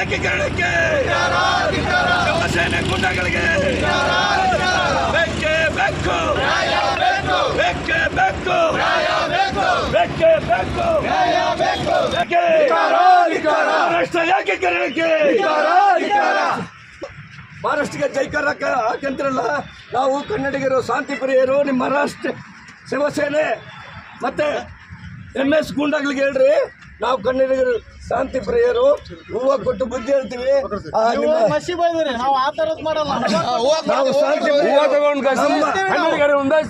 ಏಕೀಕರಣಕ್ಕೆ ಶಿವಸೇನೆ ಗುಂಡಗಳಿಗೆ ಬೆಕ್ಕೆ ಬೆಕ್ಕು ಬೆಕ್ಕೆ ಬೆಕ್ಕು ಬೇಕೇ? ಬೇಕು. ಬೇಕೇ ಬೇಕು ಬೇಕೇ ಯಾಕೆ ಬೇಕೇ ಮಹಾರಾಷ್ಟ್ರ ಏಕೀಕರಣಕ್ಕೆ ಮಹಾರಾಷ್ಟ್ರಕ್ಕೆ ಜೈಕಾರ ಹಾಕಂತಿರಲ್ಲ ನಾವು ಕನ್ನಡಿಗರು ಶಾಂತಿ ಪ್ರಿಯರು ನಿಮ್ಮ ಮಹಾರಾಷ್ಟ್ರ ಶಿವಸೇನೆ ಮತ್ತೆ ಎಂ ಎಸ್ ಗುಂಡಾಗ್ಲಿಗೆ ಹೇಳ್ರಿ. ನಾವು ಕನ್ನಡಿಗರು ಶಾಂತಿ ಪ್ರಿಯರು ಹೂವು ಕೊಟ್ಟು ಬುದ್ಧಿ ಹೇಳ್ತೀವಿ. ನಿಮ್ಮ- ಮಸಿ ಬೈದ್ರಿ ನಾವು ಆ ತರದ್ ಮಾಡಲ್ಲ. ನಾವು ಶಾಂತಿ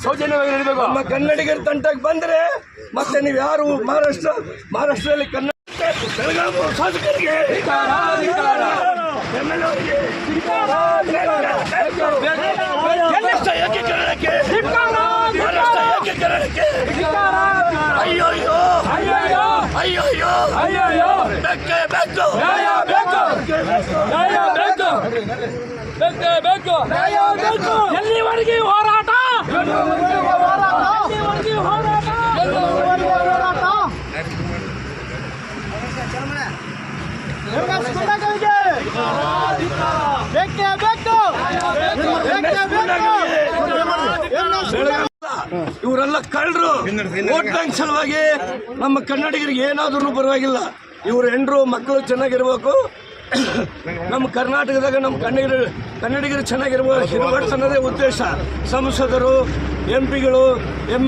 ಸೌಜನ್ಯವಾಗಿ ನಡೀಬೇಕು. ನಮ್ಮ ಕನ್ನಡಿಗರ ತಂಟಕ್ಕೆ ಬಂದ್ರೆ ಮತ್ತೆ ನೀವು ಯಾರು ಮಹಾರಾಷ್ಟ್ರ ಮಹಾರಾಷ್ಟ್ರದಲ್ಲಿ ಕನ್ನಡ ಬೆಳಗಾವಿ ಶಾಸಕರಿಗೆ ಮಹಾರಾಷ್ಟ್ರ ಏಕೀಕರಣಕ್ಕೆ ಮಹಾರಾಷ್ಟ್ರ ಏಕೀಕರಣಕ್ಕೆ ಅಯ್ಯೋ ಅಯ್ಯೋ ಅಯ್ಯೋ ಅಯ್ಯೋ ಬೇಕೇ! ಬೇಕು! ಬೇಕೇ! ಬೇಕು! ಎಲ್ಲಿವರೆಗೆ ಹೋರಾಟ? ಎಲ್ಲಿವರೆಗೆ ಹೋರಾಟ? ಬೇಕೇ ಬೇಕು ಬೇಕೇ! ಇವರೆಲ್ಲ ಕಳ್ಳರು. ವೋಟ್ ಬ್ಯಾಂಕ್ ಸಲುವಾಗಿ ನಮ್ಮ ಕನ್ನಡಿಗರಿಗೆ ಏನಾದ್ರೂ ಪರವಾಗಿಲ್ಲ. ಇವ್ರ ಹೆಣ್ರು ಮಕ್ಕಳು ಚೆನ್ನಾಗಿರ್ಬೇಕು. ನಮ್ಮ ಕರ್ನಾಟಕದಾಗ ನಮ್ಮ ಕನ್ನಡಿಗರು ಕನ್ನಡಿಗರು ಚೆನ್ನಾಗಿರ್ಬೋದು ಹಿರಿಯ ಅನ್ನೋದೇ ಉದ್ದೇಶ. ಸಂಸದರು ಎಂ ಪಿಗಳು ಎಂ